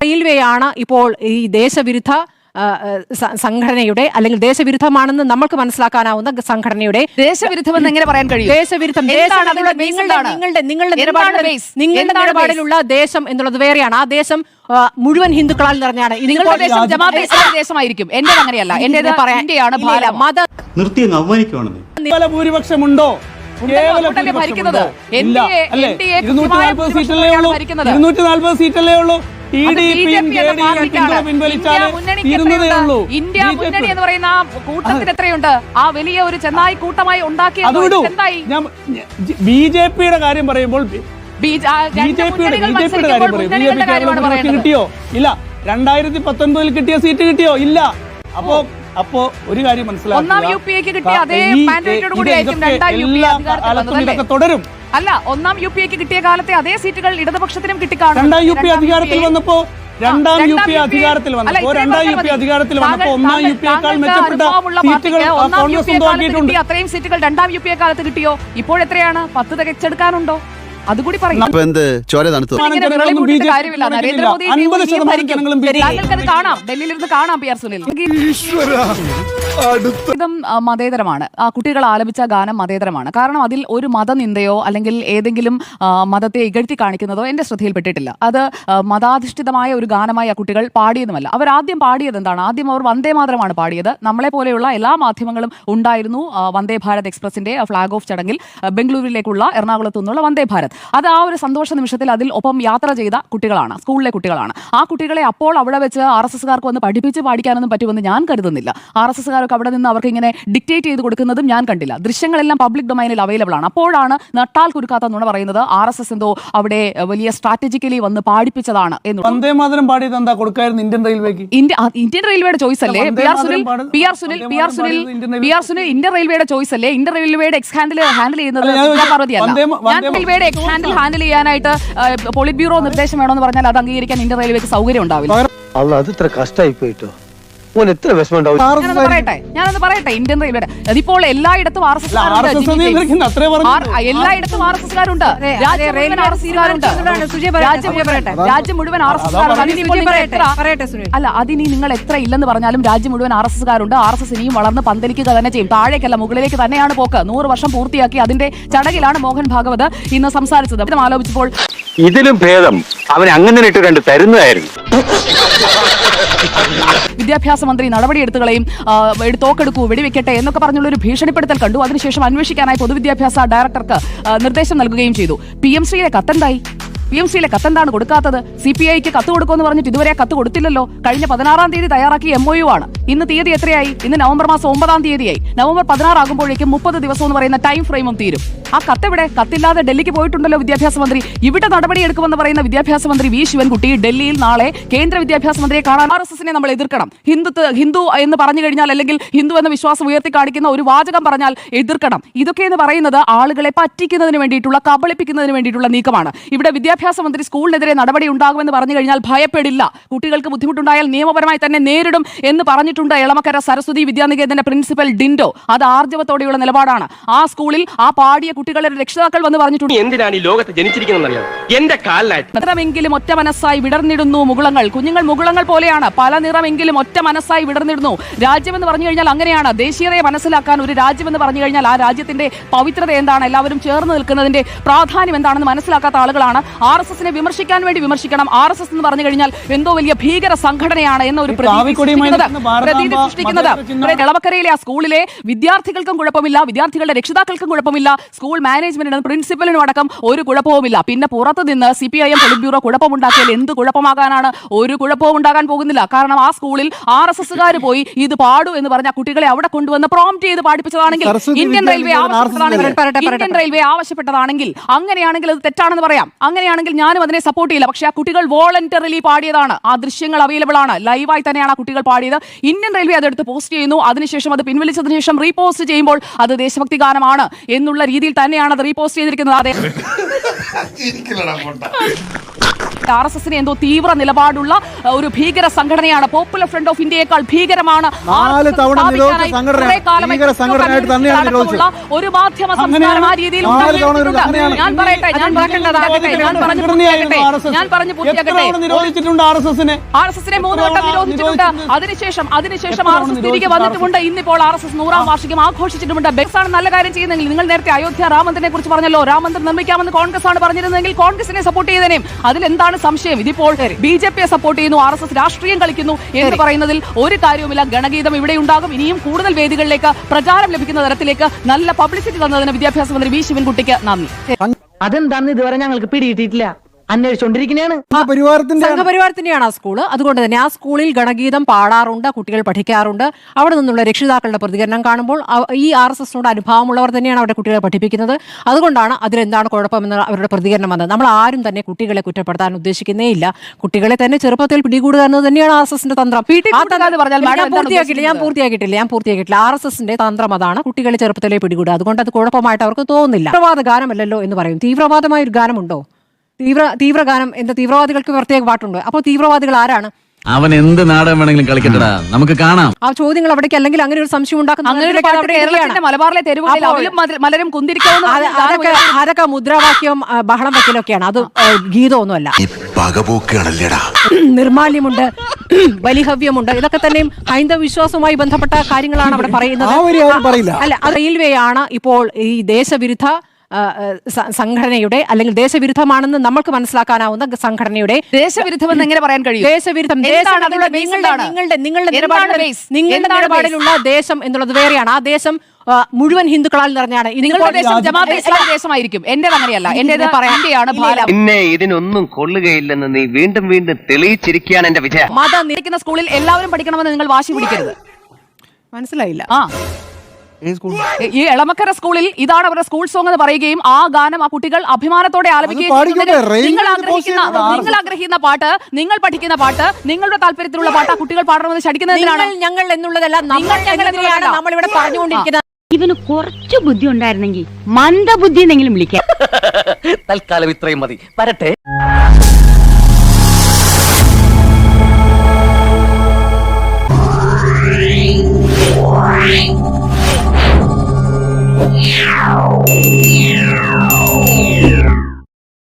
റെയിൽവേയാണ് ഇപ്പോൾ ഈ ദേശവിരുദ്ധ സംഘടനയുടെ അല്ലെങ്കിൽ ദേശവിരുദ്ധമാണെന്ന് നമ്മൾക്ക് മനസ്സിലാക്കാനാവുന്ന സംഘടനയുടെ ദേശവിരുദ്ധമെന്ന് എങ്ങനെ പറയാൻ കഴിയും? ദേശവിരുദ്ധം നിങ്ങളുടെ- നിങ്ങളുടെ? നിങ്ങളുടെ നിലപാടിലുള്ള ദേശം എന്നുള്ളത് വേറെയാണ്. ആ ദേശം മുഴുവൻ ഹിന്ദുക്കളാൽ നിറഞ്ഞാണ്. നിങ്ങളുടെ ദേശം ഇതിപ്പോൾ- ദേശമായിരിക്കും. എന്റേത് അങ്ങനെയല്ല. എന്റേത് പറയാൻ- മത നിർത്തി അവമാനിക്കുവാണെന്ന്. ഭൂരിപക്ഷമുണ്ടോ? ഭരിക്കുന്നത്. ഇരുന്നൂറ്റി നാൽപ്പത് സീറ്റല്ലേ ഉള്ളൂ. പിൻവലിച്ചാൽ ഇന്ത്യ മുന്നണി എന്ന് പറയുന്ന ആ കൂട്ടത്തിന് എത്രയുണ്ട്? ആ വലിയ ഒരു ചെന്നായി കൂട്ടമായി ഉണ്ടാക്കിയ ബി ജെ പിയുടെ കാര്യം പറയുമ്പോൾ ബി ബി- ആ, ജെ രണ്ട് പിയുടെ ബി ജെ പിയുടെ കാര്യം പറയും. ബി ജെ പി കാര്യമാണ് പറയുന്നത്. കിട്ടിയോ? ഇല്ല. രണ്ടായിരത്തി പത്തൊൻപതിൽ കിട്ടിയ സീറ്റ് കിട്ടിയോ? ഇല്ല. അപ്പോ അപ്പോ ഒരു കാര്യം മനസ്സിലാക്കുക തുടരും അല്ല ഒന്നാം യു പി എക്ക് കിട്ടിയ കാലത്തെ അതേ സീറ്റുകൾ ഇടതുപക്ഷത്തിനും കിട്ടിക്കാണും രണ്ടാം യു പി അധികാരത്തിൽ വന്നപ്പോ രണ്ടാം യു പി അധികാരത്തിൽ വന്നപ്പോ രണ്ടാം യു പി അധികാരത്തിൽ വന്നപ്പോ ഒന്നാം യു പി മെച്ചപ്പെട്ട സീറ്റുകൾ കോൺഗ്രസ് അത്രയും സീറ്റുകൾ രണ്ടാം യു പി എ കാലത്ത് കിട്ടിയോ ഇപ്പോഴെത്രയാണ് പത്ത് തികച്ചെടുക്കാനുണ്ടോ അതുകൂടി പറയും. അപ്പൊ എന്ത്? ചോര തണുത്തു? ഇങ്ങനെ ജനങ്ങളൊന്നും വിരളി ബി പൂട്ടിയിട്ട് ജെ പി കാര്യമില്ല. പിന്തുണയ്ക്കുന്നില്ല. നരേന്ദ്രമോദി അൻപത് ഇനിയും ശതമാനം ഭരിക്കും. ജനങ്ങളും ബി ജെ പി താങ്കൾക്കത് കാണാം. ഡൽഹിയിലിരുന്ന് കാണാം പി ആർ സുനിൽ. ഇതും മതേതരമാണ്. ആ കുട്ടികൾ ആലപിച്ച ഗാനം മതേതരമാണ്. കാരണം അതിൽ ഒരു മതനിന്ദയോ അല്ലെങ്കിൽ ഏതെങ്കിലും മതത്തെ ഇകഴ്ത്തി കാണിക്കുന്നതോ എന്റെ ശ്രദ്ധയിൽപ്പെട്ടിട്ടില്ല. അത് മതാധിഷ്ഠിതമായ ഒരു ഗാനമായി ആ കുട്ടികൾ പാടിയതുമല്ല. അവർ ആദ്യം പാടിയത് എന്താണ്? ആദ്യം അവർ വന്ദേ മാതരമാണ് പാടിയത്. നമ്മളെ പോലെയുള്ള എല്ലാ മാധ്യമങ്ങളും ഉണ്ടായിരുന്നു വന്ദേ ഭാരത് എക്സ്പ്രസിന്റെ ഫ്ളാഗ് ഓഫ് ചടങ്ങിൽ ബംഗളൂരുവിലേക്കുള്ള എറണാകുളത്തു നിന്നുള്ള വന്ദേ ഭാരത്. അത് ആ ഒരു സന്തോഷ നിമിഷത്തിൽ അതിൽ ഒപ്പം യാത്ര ചെയ്ത കുട്ടികളാണ് സ്കൂളിലെ കുട്ടികളാണ്. ആ കുട്ടികളെ അപ്പോൾ അവിടെ വെച്ച് ആർ എസ് എസ്കാർക്ക് വന്ന് പഠിപ്പിച്ച് പാടിക്കാനൊന്നും പറ്റുമെന്ന് ഞാൻ കരുതുന്നില്ല. ആർ എസ് എസ്കാരൊക്കെ അവിടെ നിന്ന് അവർക്ക് ഇങ്ങനെ ഡിക്റ്റേറ്റ് ചെയ്ത് കൊടുക്കുന്നതും ഞാൻ കണ്ടില്ല. ദൃശ്യങ്ങളെല്ലാം പബ്ലിക് ഡൊമൈനിൽ അവൈലബിൾ ആണ്. അപ്പോഴാണ് നട്ടാൽ കുരുക്കാത്ത നുണ പറയുന്നത് ആർ എസ് എസ് എന്തോ അവിടെ വലിയ സ്ട്രാറ്റജിക്കലി വന്ന് പാടിപ്പിച്ചതാണ് എന്ന് വന്ദേ മാതരം പാടിയത് എന്താ? കൊടുക്കായിരുന്നു ഇന്ത്യൻ റെയിൽവേക്ക്. ഇന്ത്യൻ റെയിൽവേയുടെ ചോയ്സ് അല്ലേ? വന്ദേ പി ആർ സുനിൽ പാടുന്നത് P R Sunil Vande P R Sunil P R Sunil Indian റെയിൽവേയുടെ ചോയ്സ് അല്ലേ? ഇന്ത്യൻ റെയിൽവേയുടെ എക്സ് ഹാൻഡിൽ ഹാൻഡിൽ ചെയ്യുന്നത് അല്ല, ഞാൻ റെയിൽവേയുടെ ഹാൻഡിൽ ഹാൻഡിൽ ചെയ്യാനായിട്ട് പോളിറ്റ് ബ്യൂറോ നിർദ്ദേശം വേണമെന്ന് പറഞ്ഞാൽ അത് അംഗീകരിക്കാൻ ഇന്ത്യൻ റെയിൽവേക്ക് സൗകര്യം ഉണ്ടാവില്ല. അത് ഇത്ര കഷ്ടമായി പോയിട്ടോ? എത്ര വിഷമം ഞാനൊന്ന് പറയട്ടെ? ഞാനൊന്ന് പറയട്ടെ? ഇന്ത്യൻ റെയിൽവേ അതിപ്പോൾ എല്ലായിടത്തും ആർ എസ് എല്ലായിടത്തും ആർ എസ് എസ്കാരുണ്ട്. രാജ്യം മുഴുവൻ ആർ എസ് എസ്. അല്ല അതിനി നിങ്ങൾ എത്ര ഇല്ലെന്ന് പറഞ്ഞാലും രാജ്യം മുഴുവൻ ആർ എസ് എസ്കാരുണ്ട്. ആർ എസ് എസ് ഇനിയും വളർന്ന് പന്തലിക്കുക തന്നെ ചെയ്യും. താഴേക്കല്ല മുകളിലേക്ക് തന്നെയാണ് പോക്ക്. നൂറ് വർഷം പൂർത്തിയാക്കി അതിന്റെ ചടങ്ങിലാണ് മോഹൻ ഭാഗവത് ഇന്ന് സംസാരിച്ചത്. ആലോചിച്ചപ്പോൾ ഇതിലും ഭേദം അവൻ അങ്ങനെ ഇട്ട് കണ്ട് തരുന്നതായിരുന്നു വിദ്യാഭ്യാസ മന്ത്രി നടപടിയെടുത്തുകളെയും തോക്കെടുക്കൂ വെടിവെക്കട്ടെ എന്നൊക്കെ പറഞ്ഞുള്ള ഒരു ഭീഷണിപ്പെടുത്തൽ കണ്ടു. അതിനുശേഷം അന്വേഷിക്കാനായി പൊതുവിദ്യാഭ്യാസ ഡയറക്ടർക്ക് നിർദ്ദേശം നൽകുകയും ചെയ്തു. പി എം ശ്രീയിലെ കത്തെന്തായി പി എം സിയിലെ കത്തെന്താണ് കൊടുക്കാത്തത്? സി പി ഐക്ക് കത്ത് കൊടുക്കുമെന്ന് പറഞ്ഞിട്ട് ഇതുവരെ കത്ത് കൊടുത്തില്ലല്ലോ. കഴിഞ്ഞ പതിനാറാം തീയതി തയ്യാറാക്കിയ എം ഒ യു ആണ്. ഇന്ന് തീയതി എത്രയായി? ഇന്ന് നവംബർ മാസം ഒമ്പതാം തീയതിയായി. നവംബർ പതിനാറാകുമ്പോഴേക്കും മുപ്പത് ദിവസം എന്ന് പറയുന്ന ടൈം ഫ്രെയിമും തീരും. ആ കത്തെവിടെ? കത്തില്ലാതെ ഡൽഹിക്ക് പോയിട്ടുണ്ടല്ലോ വിദ്യാഭ്യാസ മന്ത്രി. ഇവിടെ നടപടിയെടുക്കുമെന്ന് പറയുന്ന വിദ്യാഭ്യാസ മന്ത്രി വി ശിവൻകുട്ടി ഡൽഹിയിൽ നാളെ കേന്ദ്ര വിദ്യാഭ്യാസ മന്ത്രിയെ കാണാൻ ആർ എസ് എസിനെ നമ്മൾ എതിർക്കണം. ഹിന്ദുത്വ ഹിന്ദു എന്ന് പറഞ്ഞു കഴിഞ്ഞാൽ അല്ലെങ്കിൽ ഹിന്ദു എന്ന വിശ്വാസം ഉയർത്തി കാണിക്കുന്ന ഒരു വാചകം പറഞ്ഞാൽ എതിർക്കണം. ഇതൊക്കെ എന്ന് പറയുന്നത് ആളുകളെ പറ്റിക്കുന്നതിന് വേണ്ടിയിട്ടുള്ള കബളിപ്പിക്കുന്നതിന് വേണ്ടിയിട്ടുള്ള നീക്കമാണ്. ഇവിടെ വിദ്യാഭ്യാസ മന്ത്രി സ്കൂളിനെതിരെ നടപടി ഉണ്ടാകുമെന്ന് പറഞ്ഞു കഴിഞ്ഞാൽ ഭയപ്പെടില്ല. കുട്ടികൾക്ക് ബുദ്ധിമുട്ടുണ്ടായാൽ നിയമപരമായി തന്നെ നേരിടും എന്ന് പറഞ്ഞിട്ടുണ്ട് എളമക്കര സരസ്വതി വിദ്യാനികേതന്റെ പ്രിൻസിപ്പൽ ഡിൻഡോ. അത് ആർജവത്തോടെയുള്ള നിലപാടാണ്. ആ സ്കൂളിൽ ആ പാടിയ കുട്ടികളുടെ രക്ഷിതാക്കൾ വന്ന് പറഞ്ഞിട്ടുണ്ട്. എന്തിനാണ് ഈ ലോകത്ത് ഒറ്റ മനസ്സായി വിടർന്നിടുന്നു മുകുളങ്ങൾ. കുഞ്ഞുങ്ങൾ മുകുളങ്ങൾ പോലെയാണ്. പല നിറമെങ്കിലും ഒറ്റ മനസ്സായി വിടർന്നിടുന്നു. രാജ്യമെന്ന് പറഞ്ഞു കഴിഞ്ഞാൽ അങ്ങനെയാണ്. ദേശീയതയെ മനസ്സിലാക്കാൻ ഒരു രാജ്യമെന്ന് പറഞ്ഞു കഴിഞ്ഞാൽ ആ രാജ്യത്തിന്റെ പവിത്രത എന്താണ്? എല്ലാവരും ചേർന്ന് നിൽക്കുന്നതിന്റെ പ്രാധാന്യം എന്താണെന്ന് മനസ്സിലാക്കാത്ത ആളുകളാണ് ആർ എസ് എസിനെ വിമർശിക്കാൻ വേണ്ടി വിമർശിക്കണം. ആർ എസ് എസ് എന്ന് പറഞ്ഞു കഴിഞ്ഞാൽ എന്തോ വലിയ ഭീകര സംഘടനയാണ് എന്ന ഒരു പ്രതീതി സൃഷ്ടിക്കുന്നത്. എളവക്കരയിലെ ആ സ്കൂളിലെ വിദ്യാർത്ഥികൾക്കും കുഴപ്പമില്ല വിദ്യാർത്ഥികളുടെ രക്ഷിതാക്കൾക്കും കുഴപ്പമില്ല സ്കൂൾ മാനേജ്മെന്റിനും പ്രിൻസിപ്പലിനും അടക്കം ഒരു കുഴപ്പവുമില്ല. പിന്നെ പുറത്ത് നിന്ന് C P I M polit bureau കുഴപ്പമുണ്ടാക്കിയാൽ എന്ത് കുഴപ്പമാകാനാണ്? ഒരു കുഴപ്പവും ഉണ്ടാകാൻ പോകുന്നില്ല. കാരണം ആ സ്കൂളിൽ ആർ എസ് എസ്സുകാർ പോയി ഇത് പാടൂ എന്ന് പറഞ്ഞ കുട്ടികളെ അവിടെ കൊണ്ടുവന്ന് പ്രോംപ്റ്റ് ചെയ്ത് പാടിപ്പിച്ചതാണെങ്കിൽ ഇന്ത്യൻ റെയിൽവേ ആവശ്യപ്പെട്ടതാണെങ്കിൽ ഇന്ത്യൻ റെയിൽവേ ആവശ്യപ്പെട്ടതാണെങ്കിൽ അങ്ങനെയാണെങ്കിൽ അത് തെറ്റാണെന്ന് പറയാം. അങ്ങനെയാണെങ്കിൽ ഞാനും അതിനെ സപ്പോർട്ട് ചെയ്യില്ല. പക്ഷേ ആ കുട്ടികൾ വോളണ്ടറിലി പാടിയതാണ്. ആ ദൃശ്യങ്ങൾ അവൈലബിൾ ആണ്. ലൈവായി തന്നെയാണ് ആ കുട്ടികൾ പാടിയത്. ഇന്ത്യൻ റെയിൽവേ അതെടുത്ത് പോസ്റ്റ് ചെയ്യുന്നു. അതിനുശേഷം അത് പിൻവലിച്ചതിന് ശേഷം റീപോസ്റ്റ് ചെയ്യുമ്പോൾ അത് ദേശഭക്തി ഗാനമാണ് എന്നുള്ള രീതിയിൽ തന്നെയാണ് അത് റീപോസ്റ്റ് ചെയ്തിരിക്കുന്നത്. അതെ. ആർ എസ് എസിന് എന്തോ തീവ്ര നിലപാടുള്ള ഒരു ഭീകര സംഘടനയാണ്. പോപ്പുലർ ഫ്രണ്ട് ഓഫ് ഇന്ത്യയേക്കാൾ ഭീകരമാണ്. ഒരു മാധ്യമ സംസ്കാരം ആ രീതിയിൽ. ഞാൻ പറയട്ടെ ഞാൻ പറയേണ്ടതാകട്ടെ ഞാൻ പറഞ്ഞു ഞാൻ പറഞ്ഞു ആർ എസ് എസിനെ? മൂന്ന് വട്ടം നിരോധിച്ചിട്ടുണ്ട്. അതിനുശേഷം അതിനുശേഷം ആർ എസ് എസ് തിരികെ വന്നിട്ടുമുണ്ട്. ഇന്നിപ്പോൾ ആർ എസ് എസ് നൂറാം വാർഷികം ആഘോഷിച്ചിട്ടുമുണ്ട്. ബെക്സ് ആണ് നല്ല കാര്യം ചെയ്യുന്നെങ്കിൽ നിങ്ങൾ നേരത്തെ അയോധ്യ രാമന്ദിനെ കുറിച്ച് പറഞ്ഞല്ലോ. രാമന്ദിർ നിർമ്മിക്കാമെന്ന് കോൺഗ്രസ് ആണ് പറഞ്ഞിരുന്നെങ്കിൽ കോൺഗ്രസിനെ സപ്പോർട്ട് ചെയ്തേനെയും അതിലെന്താണ് സംശയം? ഇതിപ്പോൾ ബി ജെ പിയെ സപ്പോർട്ട് ചെയ്യുന്നു ആർ എസ് എസ് രാഷ്ട്രീയം കളിക്കുന്നു എന്ന് പറയുന്നതിൽ ഒരു കാര്യവുമില്ല. ഗണഗീതം ഇവിടെ ഉണ്ടാകും. ഇനിയും കൂടുതൽ വേദികളിലേക്ക് പ്രചാരം ലഭിക്കുന്ന തരത്തിലേക്ക് നല്ല പബ്ലിസിറ്റി തന്നതിന് വിദ്യാഭ്യാസ മന്ത്രി വി ശിവൻകുട്ടിക്ക് നന്ദി. അതെന്താന്ന് ഇതുവരെ ഞങ്ങൾക്ക് പിടിയിട്ടിട്ടില്ല അന്വേഷിച്ചോണ്ടിരിക്കണേണ്. പരിവാരത്തിന്റെ സംഘപരിവാരത്തിന്റെയാണ് ആ സ്കൂൾ. അതുകൊണ്ട് തന്നെ ആ സ്കൂളിൽ ഗണഗീതം പാടാറുണ്ട് കുട്ടികൾ പഠിക്കാറുണ്ട്. അവിടെ നിന്നുള്ള രക്ഷിതാക്കളുടെ പ്രതികരണം കാണുമ്പോൾ ഈ ആർ എസ് എസിനോട് അനുഭാവമുള്ളവർ തന്നെയാണ് അവിടെ കുട്ടികളെ പഠിപ്പിക്കുന്നത്. അതുകൊണ്ടാണ് അതിലെന്താണ് കുഴപ്പമെന്ന് അവരുടെ പ്രതികരണം വന്നത്. നമ്മൾ ആരും തന്നെ കുട്ടികളെ കുറ്റപ്പെടുത്താൻ ഉദ്ദേശിക്കുന്നേ ഇല്ല. കുട്ടികളെ തന്നെ ചെറുപ്പത്തിൽ പിടികൂടുക എന്നത് തന്നെയാണ് ആർ എസ് എസിന്റെ തന്ത്രം. പിടികൂടുക എന്ന് പറഞ്ഞാൽ ഞാൻ പൂർത്തിയാക്കിയിട്ടില്ല ഞാൻ പൂർത്തിയാക്കിയിട്ടില്ല ഞാൻ പൂർത്തിയാക്കിയിട്ടില്ല. ആർ എസ് എസിന്റെ തന്ത്രം അതാണ്. കുട്ടികളെ ചെറുപ്പത്തിലേ പിടികൂടുക. അതുകൊണ്ട് അത് കുഴപ്പമായിട്ട് അവർക്ക് തോന്നുന്നില്ല. തീവ്രവാദ ഗാനമല്ലല്ലോ എന്ന് പറയും. തീവ്രവാദമായ ഒരു ഗാനമുണ്ടോ? തീവ്ര തീവ്രഗാനം എന്താ തീവ്രവാദികൾക്ക് പ്രത്യേക പാട്ടുണ്ട്. അപ്പോൾ തീവ്രവാദികൾ ആരാണ്? അവൻ എന്ത് നാടകം വേണമെങ്കിലും കളിക്കട്ടടാ. നമുക്ക് കാണാം. ആ ചോദ്യങ്ങൾ അവിടേക്ക് അല്ലെങ്കിൽ അങ്ങനെ ഒരു സംശയം ഉണ്ടാക്കുന്ന. മലബാറിലെ മലരും കുന്തിരിക്കാവുന്ന അതൊക്കെ അതൊക്കെ മുദ്രാവാക്യം ബഹളം വെക്കലൊക്കെയാണ് അത് ഗീതമൊന്നുമല്ല. നിർമാല്യമുണ്ട് ബലിഹവ്യമുണ്ട്. ഇതൊക്കെ തന്നെയും ഹൈന്ദവ വിശ്വാസവുമായി ബന്ധപ്പെട്ട കാര്യങ്ങളാണ് അവിടെ പറയുന്നത്. അല്ല അത് റെയിൽവേ ആണ് ഇപ്പോൾ ഈ ദേശവിരുദ്ധ സംഘടനയുടെ അല്ലെങ്കിൽ ദേശവിരുദ്ധമാണെന്ന് നമ്മൾക്ക് മനസ്സിലാക്കാനാവുന്ന സംഘടനയുടെ ദേശവിരുദ്ധമെന്ന് എങ്ങനെ പറയാൻ കഴിയും? ദേശവിരുദ്ധം നിങ്ങളുടെ നിങ്ങളുടെ നിങ്ങളുടെ നിലപാടിലുള്ള ദേശം എന്നുള്ളത് വേറെയാണ്. ആ ദേശം മുഴുവൻ ഹിന്ദുക്കളാൽ നിറഞ്ഞാണ്. ദേശമായിരിക്കും. എന്റേത് അങ്ങനെയല്ല. എന്റേത് പിന്നെ ഇതിനൊന്നും കൊള്ളുകയില്ലെന്ന് നീ വീണ്ടും വീണ്ടും തെളിയിച്ചിരിക്കുകയാണ് എന്റെ വിജയം. മത നിൽക്കുന്ന സ്കൂളിൽ എല്ലാവരും പഠിക്കണമെന്ന് നിങ്ങൾ വാശി പിടിക്കരുത്. മനസ്സിലായില്ല. ആ. ഈ എളമക്കര സ്കൂളിൽ ഇതാണ് അവരുടെ സ്കൂൾ സോങ് എന്ന് പറയുകയും ആ ഗാനം ആ കുട്ടികൾ അഭിമാനത്തോടെ ആലപിക്കുകയും. നിങ്ങൾ ആഗ്രഹിക്കുന്ന നിങ്ങൾ ആഗ്രഹിക്കുന്ന പാട്ട് നിങ്ങൾ പഠിക്കുന്ന പാട്ട് നിങ്ങളുടെ താല്പര്യത്തിലുള്ള പാട്ട് ആ കുട്ടികൾ പാടണമെന്ന് ശടിക്കുന്നതിനാണ് ഞങ്ങൾ എന്നുള്ളതല്ല നമ്മൾ ഇവിടെ പറഞ്ഞുകൊണ്ടിരിക്കുന്നത്. ഇവന് കുറച്ച് ബുദ്ധി ഉണ്ടായിരുന്നെങ്കിൽ മന്ദബുദ്ധി എന്നെങ്കിലും വിളിക്കാം. തൽക്കാലം ഇത്രയും മതി. വരട്ടെ.